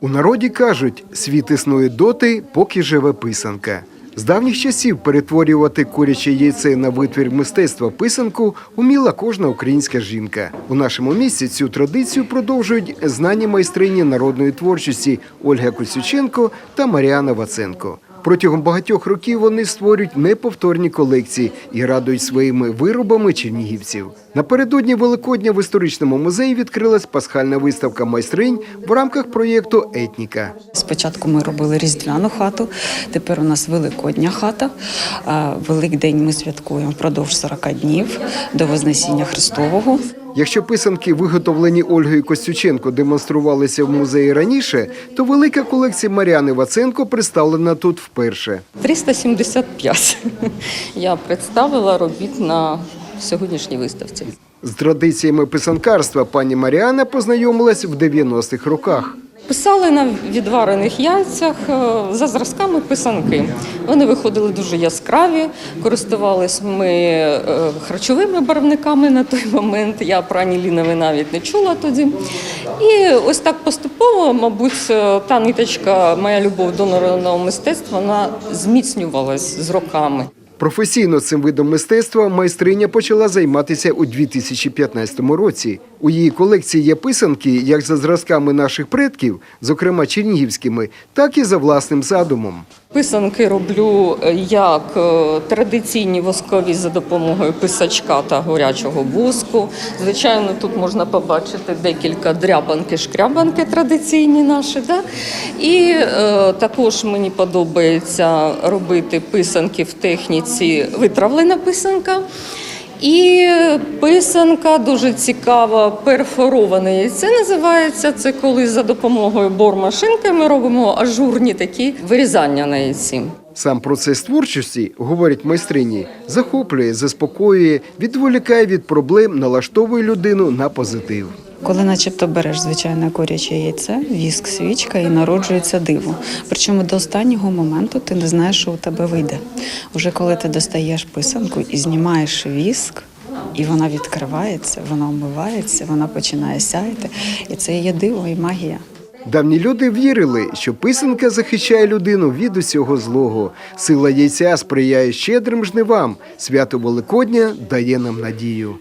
У народі кажуть, світ існує доти, поки живе писанка. З давніх часів перетворювати куряче яйце на витвір мистецтва писанку уміла кожна українська жінка. У нашому місці цю традицію продовжують знані майстрині народної творчості Ольга Косюченко та Маріана Ваценко. Протягом багатьох років вони створюють неповторні колекції і радують своїми виробами чернігівців. Напередодні Великодня в історичному музеї відкрилась пасхальна виставка майстринь в рамках проєкту Етніка. Спочатку ми робили різдвяну хату, тепер у нас великодня хата. Великдень ми святкуємо впродовж 40 днів до Вознесіння Христового. Якщо писанки, виготовлені Ольгою Костюченко, демонструвалися в музеї раніше, то велика колекція Маріани Ваценко представлена тут вперше. 375 я представила робіт на сьогоднішній виставці. З традиціями писанкарства пані Маріана познайомилась в 90-х роках. Писали на відварених яйцях е, за зразками писанки. Вони виходили дуже яскраві, користувалися ми е, харчовими барвниками на той момент. Я про анілінові навіть не чула тоді. І ось так поступово, мабуть, е, та ниточка, моя любов до народного мистецтва, вона зміцнювалась з роками. Професійно цим видом мистецтва майстриня почала займатися у 2015 році. У її колекції є писанки як за зразками наших предків, зокрема чернігівськими, так і за власним задумом. Писанки роблю е, як е, традиційні воскові за допомогою писачка та горячого воску. Звичайно, тут можна побачити декілька дрябанки, шкрябанки традиційні наші. Да? І е, також мені подобається робити писанки в техніці витравлена писанка. І писанка дуже цікава, перфороване яйце називається. Це коли за допомогою бормашинки ми робимо ажурні такі вирізання на яйці. Сам процес творчості, говорять майстрині, захоплює, заспокоює, відволікає від проблем, налаштовує людину на позитив. Коли начебто береш звичайне куряче яйце, віск, свічка і народжується диво. Причому до останнього моменту ти не знаєш, що у тебе вийде. Уже коли ти достаєш писанку і знімаєш віск, і вона відкривається, вона омивається, вона починає сяяти. І це є диво і магія. Давні люди вірили, що писанка захищає людину від усього злого. Сила яйця сприяє щедрим жнивам. Свято Великодня дає нам надію.